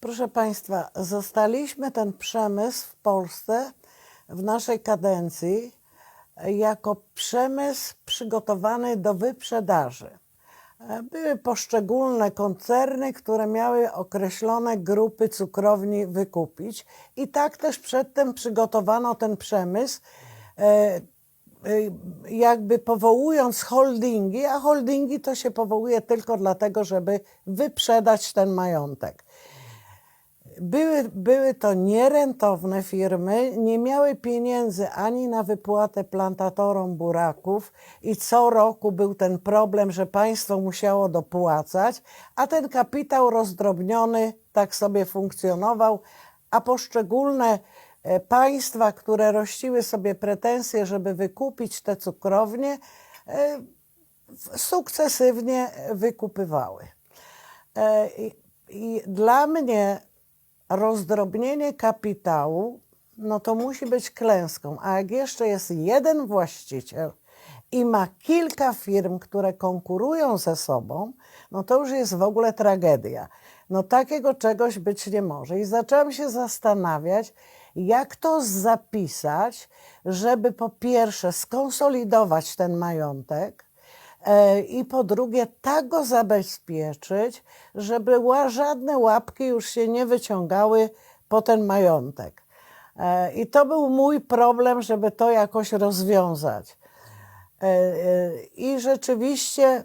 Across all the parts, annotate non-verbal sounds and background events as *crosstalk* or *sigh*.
Proszę Państwa, zostaliśmy ten przemysł w Polsce w naszej kadencji jako przemysł przygotowany do wyprzedaży. E, Były poszczególne koncerny, które miały określone grupy cukrowni wykupić, i tak też przedtem przygotowano ten przemysł, e, y, jakby powołując holdingi, a holdingi to się powołuje tylko dlatego, żeby wyprzedać ten majątek. Były, były to nierentowne firmy, nie miały pieniędzy ani na wypłatę plantatorom buraków i co roku był ten problem, że państwo musiało dopłacać, a ten kapitał rozdrobniony tak sobie funkcjonował, a poszczególne e, państwa, które rościły sobie pretensje, żeby wykupić te cukrownie, e, sukcesywnie wykupywały. E, I dla mnie rozdrobnienie kapitału, no to musi być klęską. A jak jeszcze jest jeden właściciel i ma kilka firm, które konkurują ze sobą, no to już jest w ogóle tragedia. No takiego czegoś być nie może. I zaczęłam się zastanawiać, jak to zapisać, żeby po pierwsze skonsolidować ten majątek, I po drugie, tak go zabezpieczyć, żeby żadne łapki już się nie wyciągały po ten majątek. E, I to był mój problem, żeby to jakoś rozwiązać. E, e, I rzeczywiście,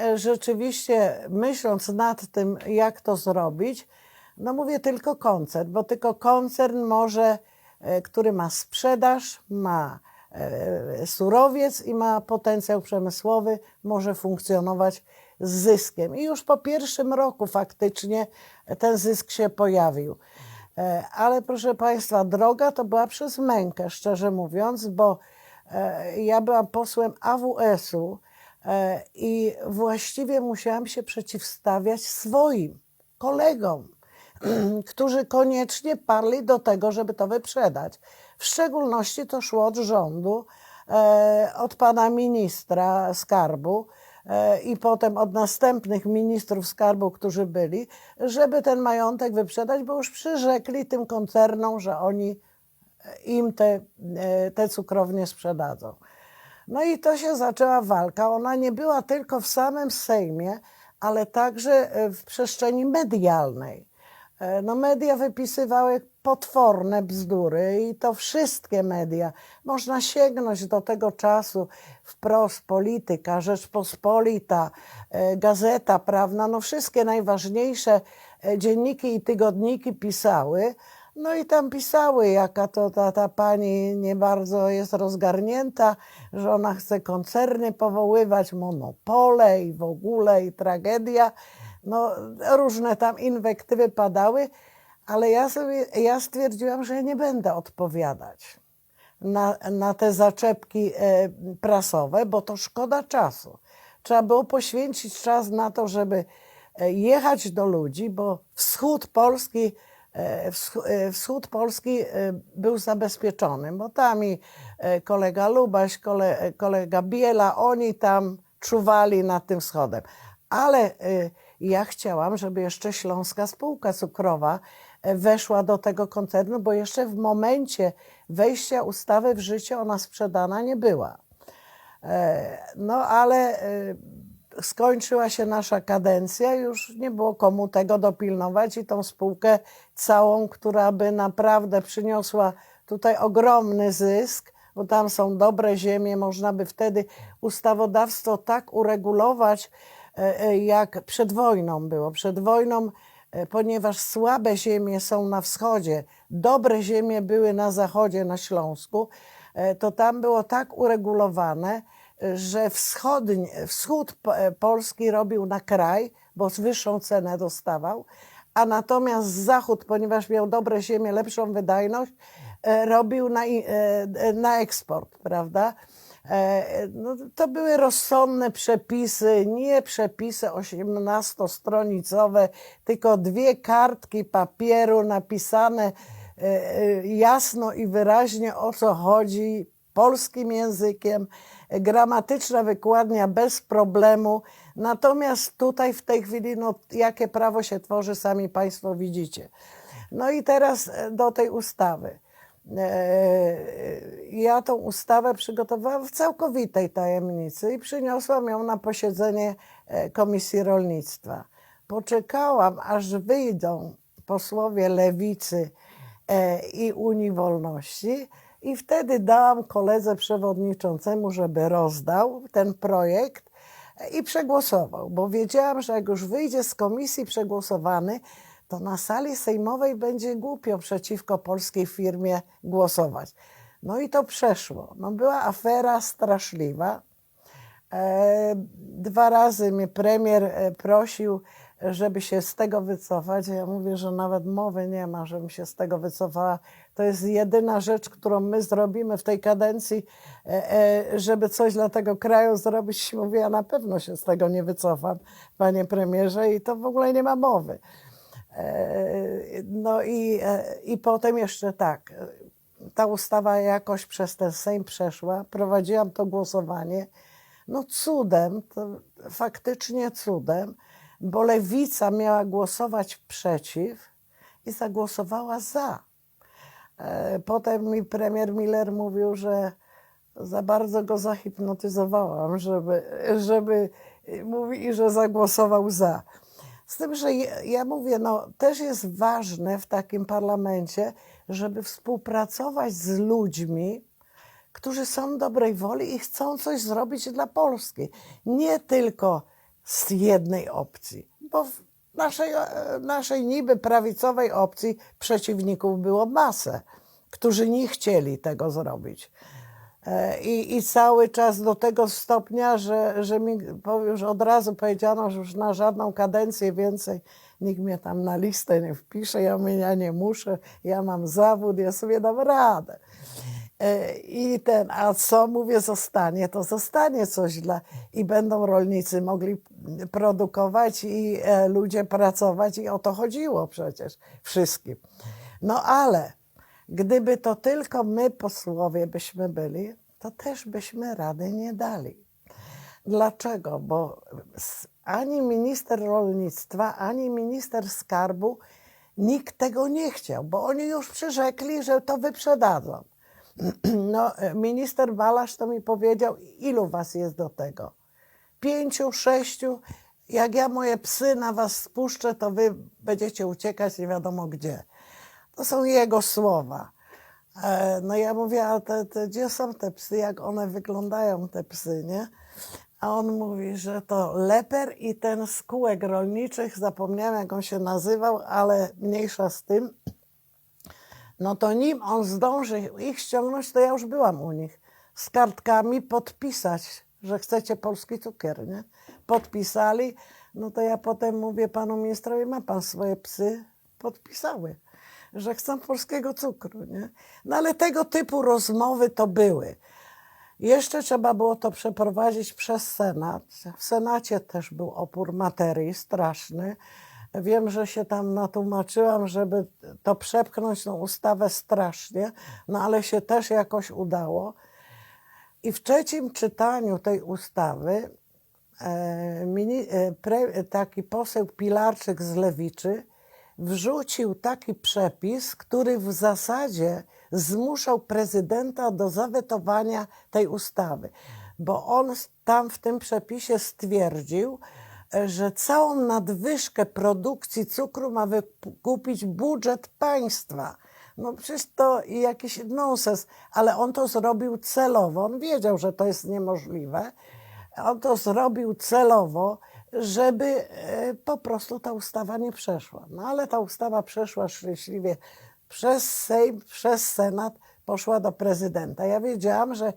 e, rzeczywiście myśląc nad tym, jak to zrobić, no mówię tylko koncern, bo tylko koncern może, e, który ma sprzedaż, ma e, surowiec i ma potencjał przemysłowy, może funkcjonować z zyskiem. I już po pierwszym roku faktycznie ten zysk się pojawił. E, Ale proszę Państwa, droga to była przez mękę, szczerze mówiąc, bo e, ja byłam posłem AWS-u e, i właściwie musiałam się przeciwstawiać swoim kolegom, *clears throat* którzy koniecznie parli do tego, żeby to wyprzedać. W szczególności to szło od rządu, e, od pana ministra skarbu e, i potem od następnych ministrów skarbu, którzy byli, żeby ten majątek wyprzedać, bo już przyrzekli tym koncernom, że oni im te, e, te cukrownie sprzedadzą. No i to się zaczęła walka. Ona nie była tylko w samym Sejmie, ale także w przestrzeni medialnej. No media wypisywały potworne bzdury i to wszystkie media. Można sięgnąć do tego czasu wprost polityka, Rzeczpospolita, e, Gazeta Prawna, no wszystkie najważniejsze e, dzienniki i tygodniki pisały. No i tam pisały, jaka to ta, ta pani nie bardzo jest rozgarnięta, że ona chce koncerny powoływać, monopole i w ogóle i tragedia. No różne tam inwektywy padały, ale ja, sobie, ja stwierdziłam, że nie będę odpowiadać na, na te zaczepki e, prasowe, bo to szkoda czasu. Trzeba było poświęcić czas na to, żeby e, jechać do ludzi, bo wschód Polski, e, wsch- wschód Polski był zabezpieczony, bo tam i kolega Lubaś, kole, kolega Biela, oni tam czuwali nad tym wschodem. Ale ja chciałam, żeby jeszcze Śląska Spółka Cukrowa weszła do tego koncernu, bo jeszcze w momencie wejścia ustawy w życie ona sprzedana nie była. E, No ale e, skończyła się nasza kadencja, już nie było komu tego dopilnować i tą spółkę całą, która by naprawdę przyniosła tutaj ogromny zysk, bo tam są dobre ziemie, można by wtedy ustawodawstwo tak uregulować, e, jak przed wojną było. Przed wojną, ponieważ słabe ziemie są na wschodzie, dobre ziemie były na zachodzie, na Śląsku, e, to tam było tak uregulowane, e, że wschodni, wschód Po- e, Polski robił na kraj, bo z wyższą cenę dostawał, a natomiast zachód, ponieważ miał dobre ziemie, lepszą wydajność, e, robił na, e, e, na eksport, prawda? E, No, to były rozsądne przepisy, nie przepisy 18-stronicowe, tylko dwie kartki papieru napisane e, e, jasno i wyraźnie o co chodzi. polskim językiem, gramatyczna wykładnia bez problemu. Natomiast tutaj w tej chwili, no, jakie prawo się tworzy, sami Państwo widzicie. No i teraz do tej ustawy. E, Ja tą ustawę przygotowałam w całkowitej tajemnicy i przyniosłam ją na posiedzenie e, Komisji Rolnictwa. Poczekałam, aż wyjdą posłowie Lewicy e, i Unii Wolności i wtedy dałam koledze przewodniczącemu, żeby rozdał ten projekt i przegłosował, bo wiedziałam, że jak już wyjdzie z komisji przegłosowany, to na sali sejmowej będzie głupio przeciwko polskiej firmie głosować. No i to przeszło. No była afera straszliwa. E, Dwa razy mnie premier e, prosił, żeby się z tego wycofać. Ja mówię, że nawet mowy nie ma, żebym się z tego wycofała. To jest jedyna rzecz, którą my zrobimy w tej kadencji, e, żeby coś dla tego kraju zrobić. Mówię, ja na pewno się z tego nie wycofam, panie premierze, i to w ogóle nie ma mowy. E, No i, e, i potem jeszcze tak, e, ta ustawa jakoś przez ten Sejm przeszła, prowadziłam to głosowanie. No cudem, faktycznie cudem, bo lewica miała głosować przeciw i zagłosowała za. Potem mi premier Miller mówił, że za bardzo go zahipnotyzowałam, żeby, żeby mówi że zagłosował za. Z tym, że ja, mówię, no też jest ważne w takim parlamencie, żeby współpracować z ludźmi, którzy są dobrej woli i chcą coś zrobić dla Polski. Nie tylko z jednej opcji, bo w naszej, e, naszej niby prawicowej opcji przeciwników było masę, którzy nie chcieli tego zrobić. E, I, I cały czas do tego stopnia, że, że mi już od razu powiedziano, że już na żadną kadencję więcej nikt mnie tam na listę nie wpisze. Ja mówię, ja nie muszę, ja mam zawód, ja sobie dam radę. E, I ten, a co mówię, zostanie, to zostanie coś dla. I będą rolnicy mogli produkować i e, ludzie pracować, i o to chodziło przecież wszystkim. No ale gdyby to tylko my, posłowie, byśmy byli, to też byśmy rady nie dali. Dlaczego? Bo ani minister rolnictwa, ani minister skarbu nikt tego nie chciał, bo oni już przyrzekli, że to wyprzedadzą. *clears throat* No, e, minister Balasz to mi powiedział, ilu was jest do tego? Pięciu, sześciu. Jak ja moje psy na was spuszczę, to wy będziecie uciekać nie wiadomo gdzie. To są jego słowa. E, No ja mówię, a te, te, gdzie są te psy, jak one wyglądają, te psy, nie? A on mówi, że to leper i ten z kółek rolniczych, zapomniałem jak on się nazywał, ale mniejsza z tym. No to nim on zdąży ich ściągnąć, to ja już byłam u nich z kartkami podpisać, że chcecie polski cukier, nie? Podpisali, no to ja potem mówię panu ministrowi, ma pan swoje psy? Podpisały, że chcą polskiego cukru, nie? No ale tego typu rozmowy to były. Jeszcze trzeba było to przeprowadzić przez Senat. W Senacie też był opór materii straszny. Wiem, że się tam natłumaczyłam, żeby to przepchnąć tą ustawę strasznie, no ale się też jakoś udało. I w trzecim czytaniu tej ustawy e, e, taki poseł Pilarczyk z Lewiczy wrzucił taki przepis, który w zasadzie zmuszał prezydenta do zawetowania tej ustawy, bo on tam w tym przepisie stwierdził, że całą nadwyżkę produkcji cukru ma wykupić budżet państwa. No przecież to jakiś nonsens, ale on to zrobił celowo. On wiedział, że to jest niemożliwe. On to zrobił celowo, żeby e, po prostu ta ustawa nie przeszła. No ale ta ustawa przeszła szczęśliwie przez Sejm, przez Senat, poszła do prezydenta. Ja wiedziałam, że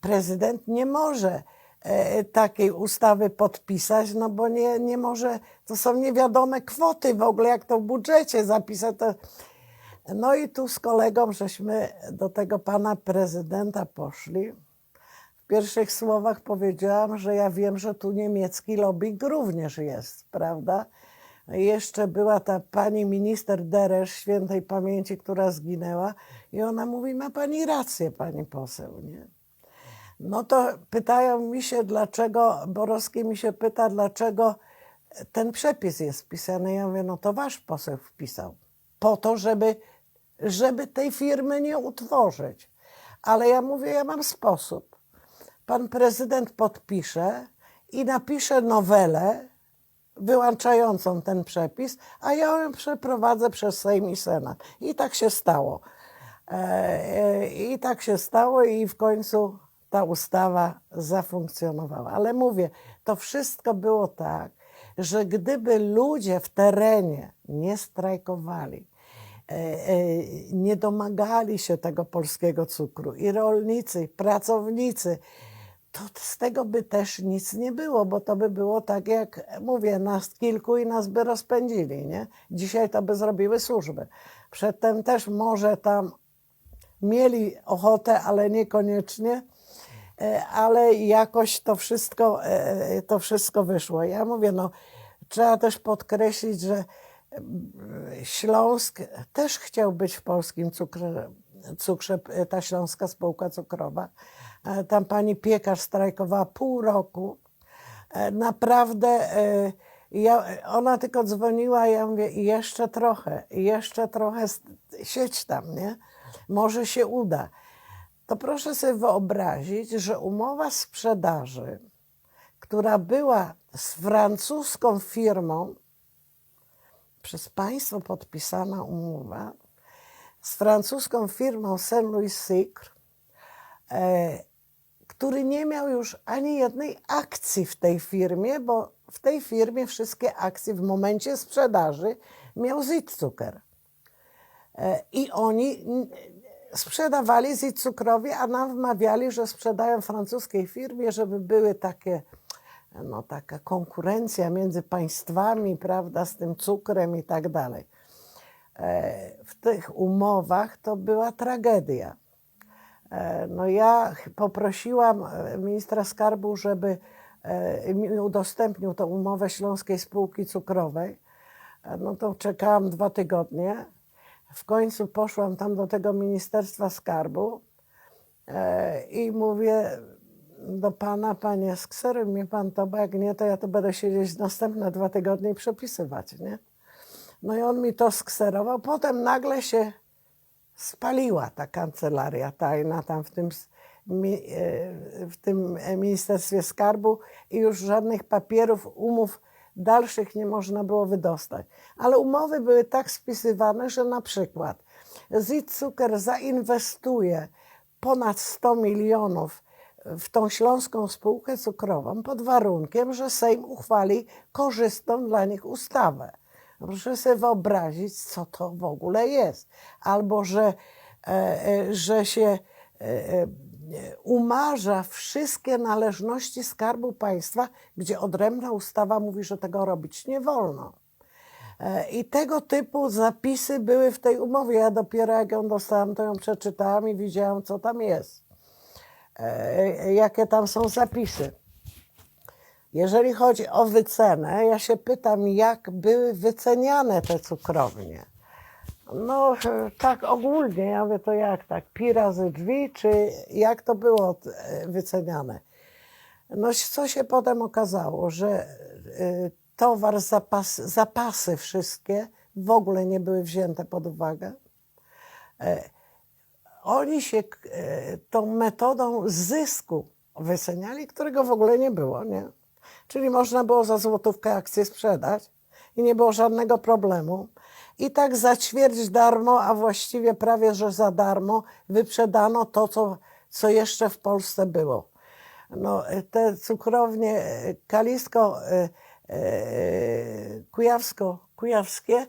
prezydent nie może e, takiej ustawy podpisać, no bo nie, nie może, to są niewiadome kwoty w ogóle, jak to w budżecie zapisać. To... No i tu z kolegą żeśmy do tego pana prezydenta poszli. Pierwszych słowach powiedziałam, że ja wiem, że tu niemiecki lobbying również jest, prawda? Jeszcze była ta pani minister Deresz, świętej pamięci, która zginęła, i ona mówi: Ma pani rację, pani poseł, nie? No to pytają mi się, dlaczego, Borowski mi się pyta, dlaczego ten przepis jest wpisany. Ja mówię, no to wasz poseł wpisał. Po to, żeby, żeby tej firmy nie utworzyć. Ale ja mówię, ja mam sposób. Pan prezydent podpisze i napisze nowelę wyłączającą ten przepis, a ja ją przeprowadzę przez Sejm i Senat. I tak się stało. E, e, I tak się stało i w końcu ta ustawa zafunkcjonowała. Ale mówię, to wszystko było tak, że gdyby ludzie w terenie nie strajkowali, e, nie domagali się tego polskiego cukru i rolnicy, i pracownicy, to z tego by też nic nie było, bo to by było tak, jak mówię, nas kilku i nas by rozpędzili, nie? Dzisiaj to by zrobiły służby. Przedtem też może tam mieli ochotę, ale niekoniecznie, e, ale jakoś to wszystko, e, to wszystko wyszło. Ja mówię, no, trzeba też podkreślić, że mm, Śląsk też chciał być w polskim cukrze, cukrze ta śląska spółka cukrowa. E, Tam pani piekarz strajkowała pół roku. E, Naprawdę e, ja, ona tylko dzwoniła, ja mówię, "I jeszcze trochę, jeszcze trochę s- siedź tam, nie? Może się uda. To proszę sobie wyobrazić, że umowa sprzedaży, która była z francuską firmą, przez państwo podpisana umowa, z francuską firmą Saint-Louis Sucre, e, który nie miał już ani jednej akcji w tej firmie, bo w tej firmie wszystkie akcje w momencie sprzedaży miał Zitzucker. E, I oni sprzedawali Zitzucrowi, a nam wmawiali, że sprzedają francuskiej firmie, żeby były takie, no taka konkurencja między państwami, prawda, z tym cukrem i tak dalej. E, W tych umowach to była tragedia. E, No ja poprosiłam e, ministra skarbu, żeby e, mi udostępnił tą umowę Śląskiej Spółki Cukrowej. No to czekałam dwa tygodnie. W końcu poszłam tam do tego Ministerstwa Skarbu i mówię do pana, panie, skseruj mnie pan to, bo jak nie, to ja to będę siedzieć następne dwa tygodnie i przepisywać, nie? No i on mi to skserował. Potem nagle się spaliła ta kancelaria tajna tam w tym, e, w tym e, Ministerstwie Skarbu i już żadnych papierów, umów dalszych nie można było wydostać. Ale umowy były tak spisywane, że na przykład Zit Cuker zainwestuje ponad 100 milionów w tą śląską spółkę cukrową pod warunkiem, że Sejm uchwali korzystną dla nich ustawę. Proszę sobie wyobrazić, co to w ogóle jest. Albo, że, e, e, że się e, umarza wszystkie należności Skarbu Państwa, gdzie odrębna ustawa mówi, że tego robić nie wolno. I tego typu zapisy były w tej umowie. Ja dopiero jak ją dostałam, to ją przeczytałam i widziałam, co tam jest. Jakie tam są zapisy. Jeżeli chodzi o wycenę, ja się pytam, jak były wyceniane te cukrownie. No tak ogólnie, ja mówię, to jak tak, pi razy drzwi, czy jak to było e, wyceniane? No co się potem okazało, że e, towar, zapas, zapasy wszystkie w ogóle nie były wzięte pod uwagę. E, Oni się tą metodą zysku wyceniali, którego w ogóle nie było, nie? Czyli można było za złotówkę akcję sprzedać i nie było żadnego problemu. I tak za ćwierć darmo, a właściwie prawie że za darmo wyprzedano to, co, co jeszcze w Polsce było. No, e, te cukrownie e, Kalisko, e, Kujawsko, Kujawskie,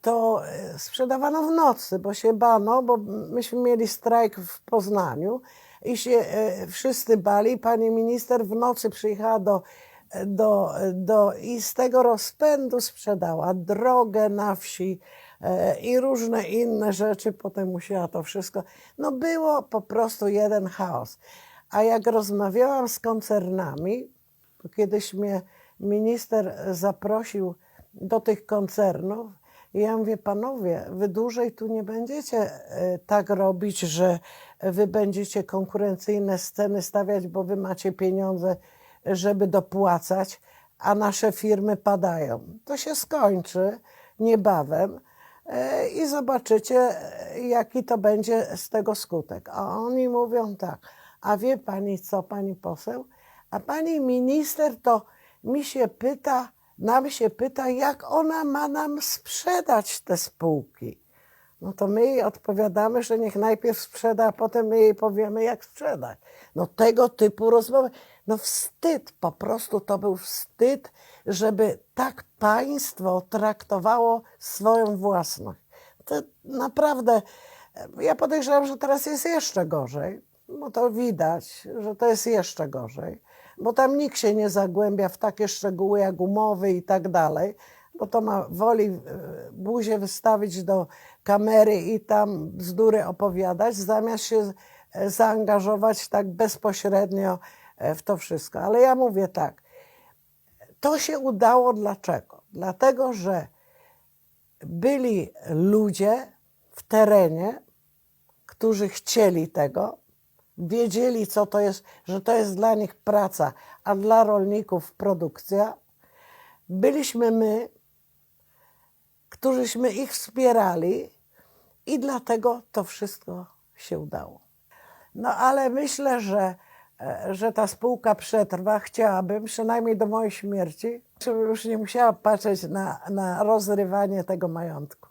to sprzedawano w nocy, bo się bano, bo myśmy mieli strajk w Poznaniu i się e, wszyscy bali. Pani minister w nocy przyjechała do, do, do i z tego rozpędu sprzedała drogę na wsi e, i różne inne rzeczy. Potem musiała to wszystko. No było po prostu jeden chaos. A jak rozmawiałam z koncernami, kiedyś mnie minister zaprosił do tych koncernów, i ja mówię, panowie, wy dłużej tu nie będziecie e, tak robić, że, wy będziecie konkurencyjne sceny stawiać, bo wy macie pieniądze, żeby dopłacać, a nasze firmy padają. To się skończy niebawem e, i zobaczycie, jaki to będzie z tego skutek. A oni mówią tak, a wie pani co, pani poseł? A pani minister to mi się pyta, nam się pyta, jak ona ma nam sprzedać te spółki. No to my jej odpowiadamy, że niech najpierw sprzeda, a potem my jej powiemy, jak sprzedać. No tego typu rozmowy. No wstyd, po prostu to był wstyd, żeby tak państwo traktowało swoją własność. To naprawdę, ja podejrzewam, że teraz jest jeszcze gorzej, bo to widać, że to jest jeszcze gorzej, bo tam nikt się nie zagłębia w takie szczegóły jak umowy i tak dalej, bo to ma woli e, buzię wystawić do kamery i tam bzdury opowiadać, zamiast się e, zaangażować tak bezpośrednio e, w to wszystko. Ale ja mówię tak, to się udało dlaczego? Dlatego, że byli ludzie w terenie, którzy chcieli tego, wiedzieli, co to jest, że to jest dla nich praca, a dla rolników produkcja. Byliśmy my, którzyśmy ich wspierali i dlatego to wszystko się udało. No ale myślę, że, e, że ta spółka przetrwa. Chciałabym, przynajmniej do mojej śmierci, żebym już nie musiała patrzeć na, na rozrywanie tego majątku.